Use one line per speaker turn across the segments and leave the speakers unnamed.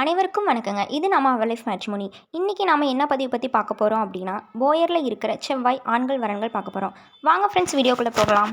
அனைவருக்கும் வணக்கங்க. இது நம்ம அவர் லைஃப் மேட்ச்மோனி இன்றைக்கி நம்ம என்ன பதிவு பற்றி பார்க்க போகிறோம் அப்படின்னா போயரில் இருக்கிற செவ்வாய் ஆண்கள் வரன்கள் பார்க்க போகிறோம் வாங்க ஃப்ரெண்ட்ஸ் வீடியோக்குள்ளே போகலாம்.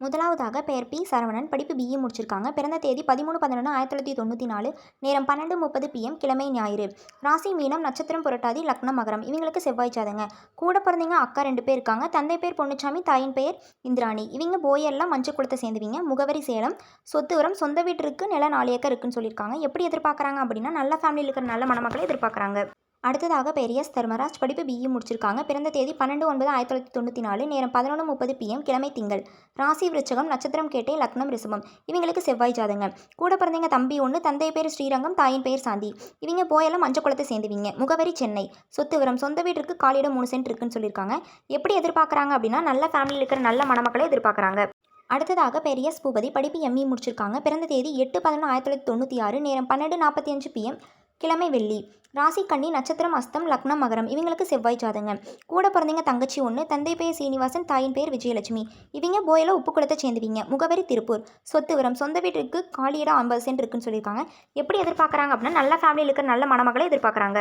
முதலாவதாக பெயர் பி. சரவணன். படிப்பு பிஇ முடிச்சிருக்காங்க. பிறந்த தேதி பதிமூணு பதினொன்று ஆயிரத்தி தொள்ளாயிரத்தி தொண்ணூற்றி நாலு. நேரம் பன்னெண்டு முப்பது பிஎம் கிழமை ஞாயிறு. ராசி மீனம் நட்சத்திரம் புரட்டாதி லக்னம் மகரம். இவங்களுக்கு செவ்வாய் ஜாதங்க கூட பிறந்தவங்க அக்கா ரெண்டு பேர் இருக்காங்க. தந்தை பேர் பொன்னுச்சாமி தாயின் பெயர் இந்திராணி. இவங்க போயெல்லாம் மஞ்சள் குளத்தை சேர்ந்துவீங்க. முகவரி சேலம். சொத்து உரம் சொந்த வீட்டிற்கு நில நாலு ஏக்கர் இருக்குன்னு சொல்லியிருக்காங்க. எப்படி எதிர்பார்க்குறாங்க அப்படின்னா நல்ல ஃபேமிலியில் இருக்கிற நல்ல மணமக்களை எதிர்பார்க்குறாங்க. அடுத்ததாக பெரிய தர்மராஜ். படிப்பு பிஇ முடிச்சிருக்காங்க. பிறந்த தேதி பன்னெண்டு ஒன்பது ஆயிரத்தி தொள்ளாயிரத்தி தொண்ணூற்றி நாலு. நேரம் பதினொன்று முப்பது பிஎம் கிழமை திங்கள். ராசி விருச்சகம் நட்சத்திரம் கேட்டே லக்னம் ரிசபம் இவங்களுக்கு செவ்வாய் ஜாதங்க கூட பிறந்தவங்க தம்பி ஒன்று தந்தை பேர் ஸ்ரீரங்கம் தாயின் பேர் சாந்தி. இவங்க போயெல்லாம் மஞ்சள் குளத்தை சேர்ந்துவீங்க. முகவரி சென்னை. சொத்து விவரம் சொந்த வீட்டிற்கு காலியிடம் மூணு சென்ட் இருக்குன்னு சொல்லியிருக்காங்க. எப்படி எதிர்பார்க்குறாங்க அப்படின்னா நல்ல ஃபேமிலியில் இருக்கிற நல்ல மணமக்களை எதிர்பார்க்குறாங்க. அடுத்ததாக பெரிய பூபதி. படிப்பு எம்இ முடிச்சிருக்காங்க. பிறந்த தேதி எட்டு பதினொன்று ஆயிரத்தி தொள்ளாயிரத்தி தொண்ணூற்றி ஆறு. நேரம் பன்னெண்டு நாற்பத்தி அஞ்சு பிஎம் கிழமை வெள்ளி. ராசி கண்ணி நட்சத்திரம் அஸ்தம் லக்னம் மகரம். இவங்களுக்கு செவ்வாய் ஜாதங்க கூட பிறந்தவங்க தங்கச்சி ஒன்று தந்தை பேர் சீனிவாசன் தாயின் பேர் விஜயலட்சுமி. இவங்க போயில உப்பு குளத்தை சேர்ந்துவீங்க. முகவரி திருப்பூர். சொத்து விவரம் சொந்த வீட்டிற்கு காலியிடம் ஐம்பது சென்ட் இருக்குன்னு சொல்லியிருக்காங்க. எப்படி எதிர்பார்க்குறாங்க அப்படின்னா நல்ல ஃபேமிலியில் இருக்கிற நல்ல மணமகளை எதிர்பார்க்குறாங்க.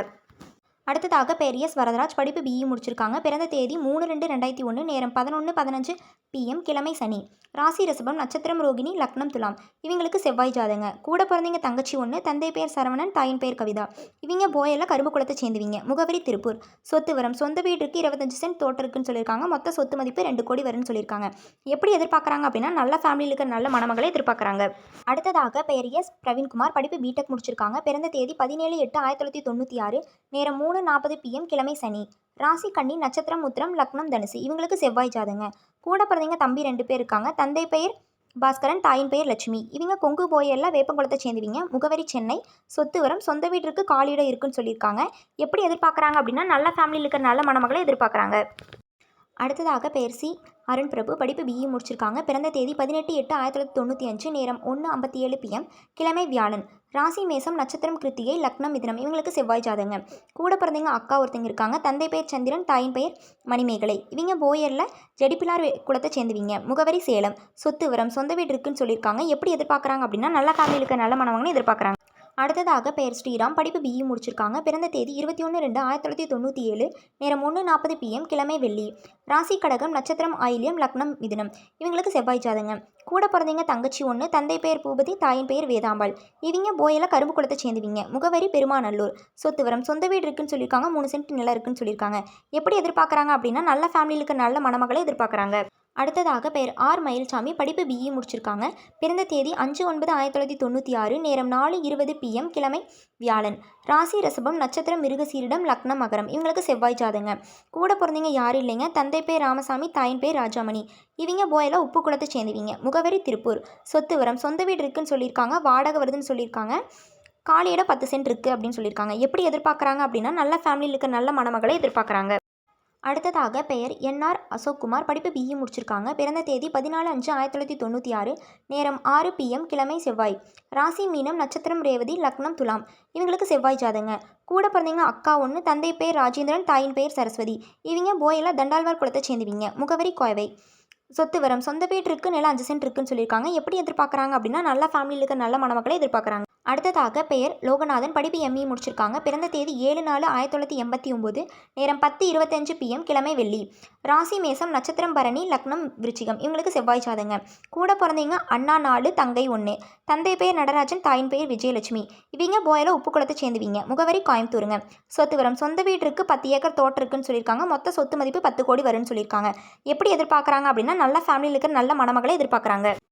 அடுத்ததாக பெரியஸ் வரதராஜ் படிப்பு பிஇ முடிச்சிருக்காங்க. பிறந்த தேதி மூணு ரெண்டு ரெண்டாயிரத்தி ஒன்று நேரம் பதினொன்று பதினஞ்சு பிஎம் கிழமை சனி. ராசி ரிசபம் நட்சத்திரம் ரோகிணி லக்னம் துலாம். இவங்களுக்கு செவ்வாய் ஜாதங்க. கூட பிறந்தவங்க தங்கச்சி ஒன்று தந்தை பேர் சரவணன் தாயின் பேர் கவிதா. இவங்க போயெல்லாம் கரும்பு குளத்தை சேர்ந்துவீங்க. முகவரி திருப்பூர். சொத்து வரம். சொந்த வீட்டுக்கு இருபத்தஞ்சு சென்ட் தோட்டம் இருக்குன்னு சொல்லியிருக்காங்க. மொத்த சொத்து மதிப்பு ரெண்டு கோடி வரும்னு சொல்லியிருக்காங்க. எப்படி எதிர்பார்க்குறாங்க அப்படின்னா நல்ல ஃபேமிலியில் இருக்கிற நல்ல மணமகளை எதிர்பார்க்குறாங்க. அடுத்ததாக பெரிய பிரவீன்குமார் படிப்பு பிடெக் முடிச்சிருக்காங்க. பிறந்த தேதி பதினேழு எட்டு ஆயிரத்தி தொள்ளாயிரத்தி தொண்ணூற்றி ஆறு. நேரம் மூணு நாற்பது பிஎம் கிழமை சனி. ராசி கண்ணி நட்சத்திரம் உத்திரம் லக்னம் தனுசு. இவங்களுக்கு செவ்வாய் ஜாதங்க கூட பிறந்தவங்க தம்பி ரெண்டு பேர் இருக்காங்க. தந்தை பெயர் பாஸ்கரன் தாயின் பெயர் லட்சுமி. இவங்க கொங்கு போயெல்லாம் வேப்பங்குளத்தை சேர்ந்துவீங்க. முகவரி சென்னை சொத்து வரம் சொந்த வீட்டிற்கு காலியிடம் இருக்குன்னு சொல்லியிருக்காங்க. எப்படி எதிர்பார்க்குறாங்க அப்படின்னா நல்ல ஃபேமிலியில் இருக்கிற நல்ல மணமகளை எதிர்பார்க்குறாங்க. அடுத்ததாக பெயர் சி அருண் பிரபு. படிப்பு பிஇ முடிச்சிருக்காங்க. பிறந்த தேதி பதினெட்டு எட்டு ஆயிரத்தி தொள்ளாயிரத்தி தொண்ணூற்றி அஞ்சு. நேரம் ஒன்று ஐம்பத்தி ஏழு பிஎம் கிழமை வியாழன். ராசி மேசம் நட்சத்திரம் கிருத்திகை லக்னம் மிதனம். இவங்களுக்கு செவ்வாய் ஜாதகங்க. கூட பிறந்தவங்க அக்கா ஒருத்தங்க இருக்காங்க. தந்தை பெயர் சந்திரன் தாயின் பெயர் மணிமேகலை. இவங்க போயரில் ஜெடிப்பிலார் குளத்தை சேர்ந்துவீங்க. முகவரி சேலம். சொத்து விவரம் சொந்த வீடு இருக்குன்னு சொல்லியிருக்காங்க. எப்படி எதிர்பார்க்குறாங்க அப்படின்னா நல்ல ஃபேமிலியில் இருக்க நல்ல மனவங்கன்னு எதிர்பார்க்குறாங்க. அடுத்ததாக பெயர் ஸ்ரீராம். படிப்பு பிஇ முடிச்சிருக்காங்க. பிறந்த தேதி இருபத்தி ஒன்று ரெண்டு ஆயிரத்தி தொள்ளாயிரத்தி தொண்ணூற்றி ஏழு. நேரம் ஒன்று நாற்பது பிஎம் கிழமை வெள்ளி. ராசி கடகம் நட்சத்திரம் ஆயிலியம் லக்னம் மிதுனம். இவங்களுக்கு செவ்வாய் ஜாதங்க கூட பிறந்தவங்க தங்கச்சி ஒன்று தந்தை பெயர் பூபதி தாயின் பெயர் வேதாம்பாள். இவங்க போயில கரும்பு குளத்தை சேர்ந்துவீங்க. முகவரி பெருமாநல்லூர். சொத்து வரம். சொந்த வீடு இருக்குன்னு சொல்லியிருக்காங்க. மூணு சென்ட் நிலம் இருக்குன்னு சொல்லியிருக்காங்க. எப்படி எதிர்பார்க்குறாங்க அப்படின்னா நல்ல ஃபேமிலியில் நல்ல மணமகளை எதிர்பார்க்குறாங்க. அடுத்ததாக பெயர் ஆர் மயில்சாமி. படிப்பு பிஇ முடிச்சிருக்காங்க. பிறந்த தேதி அஞ்சு ஒன்பது ஆயிரத்தி தொள்ளாயிரத்தி தொண்ணூற்றி ஆறு. நேரம் நாலு இருபது பிஎம் கிழமை வியாழன். ராசி ரசபம் நட்சத்திரம் மிருகசீரிடம் லக்னம் மகரம். இவங்களுக்கு செவ்வாய் ஜாதங்க கூட பிறந்தவங்க யாரும் இல்லைங்க. தந்தை பேர் ராமசாமி தாயின் பேர் ராஜாமணி. இவங்க போயில உப்பு குளத்தை சேர்ந்துவீங்க. முகவரி திருப்பூர். சொத்து வரம். சொந்த வீடு இருக்குன்னு சொல்லியிருக்காங்க. வாடகை வருதுன்னு சொல்லியிருக்காங்க. காலியிடம் பத்து சென்ட் இருக்குது அப்படின்னு சொல்லியிருக்காங்க. எப்படி எதிர்பார்க்குறாங்க அப்படின்னா நல்ல ஃபேமிலியில் இருக்க நல்ல மணமகளை எதிர்பார்க்குறாங்க. அடுத்ததாக பெயர் என்ஆர் அசோக்குமார். படிப்பு பிஇ முடிச்சிருக்காங்க. பிறந்த தேதி பதினாலு அஞ்சு ஆயிரத்தி தொள்ளாயிரத்தி தொண்ணூற்றி ஆறு. நேரம் ஆறு பிஎம் கிழமை செவ்வாய். ராசி மீனம் நட்சத்திரம் ரேவதி லக்னம் துலாம். இவங்களுக்கு செவ்வாய் ஜாதங்க கூட பிறந்தவங்க அக்கா ஒன்று தந்தை பேர் ராஜேந்திரன் தாயின் பேர் சரஸ்வதி. இவங்க போயில தண்டால்வார் குளத்தை சேர்ந்துவிங்க. முகவரி கோவை. சொத்து வரம். சொந்த வீட்டு இருக்கு நிலம் அஞ்சு சென்ட் இருக்குன்னு சொல்லியிருக்காங்க. எப்படி எதிர்பார்க்குறாங்க அப்படின்னா நல்ல ஃபேமிலியில் இருக்க நல்ல மணமக்களை எதிர்பார்க்குறாங்க. அடுத்ததாக பெயர் லோகநாதன். படிப்பு எம்இ முடிச்சிருக்காங்க. பிறந்த தேதி ஏழு நாலு ஆயிரத்தி தொள்ளாயிரத்தி எண்பத்தி ஒம்பது நேரம் பத்து இருபத்தஞ்சு பிஎம் கிழமை வெள்ளி. ராசி மேசம் நட்சத்திரம் பரணி லக்னம் விருச்சிகம். இவங்களுக்கு செவ்வாய் சாதங்க கூட பிறந்தவங்க அண்ணா நாலு தங்கை ஒன்று தந்தை பெயர் நடராஜன் தாயின் பெயர் விஜயலட்சுமி. இவங்க போயில உப்பு குளத்தை சேர்ந்துவீங்க. முகவரி கோயம்புத்தூருங்க. சொத்து வரம். சொந்த வீட்டிற்கு பத்து ஏக்கர் தோட்டம் இருக்குன்னு சொல்லியிருக்காங்க. மொத்த சொத்து மதிப்பு பத்து கோடி வரும்னு சொல்லியிருக்காங்க. எப்படி எதிர்பார்க்குறாங்க அப்படின்னா நல்ல ஃபேமிலியில் இருக்கிற நல்ல மணமகளை எதிர்பார்க்குறாங்க.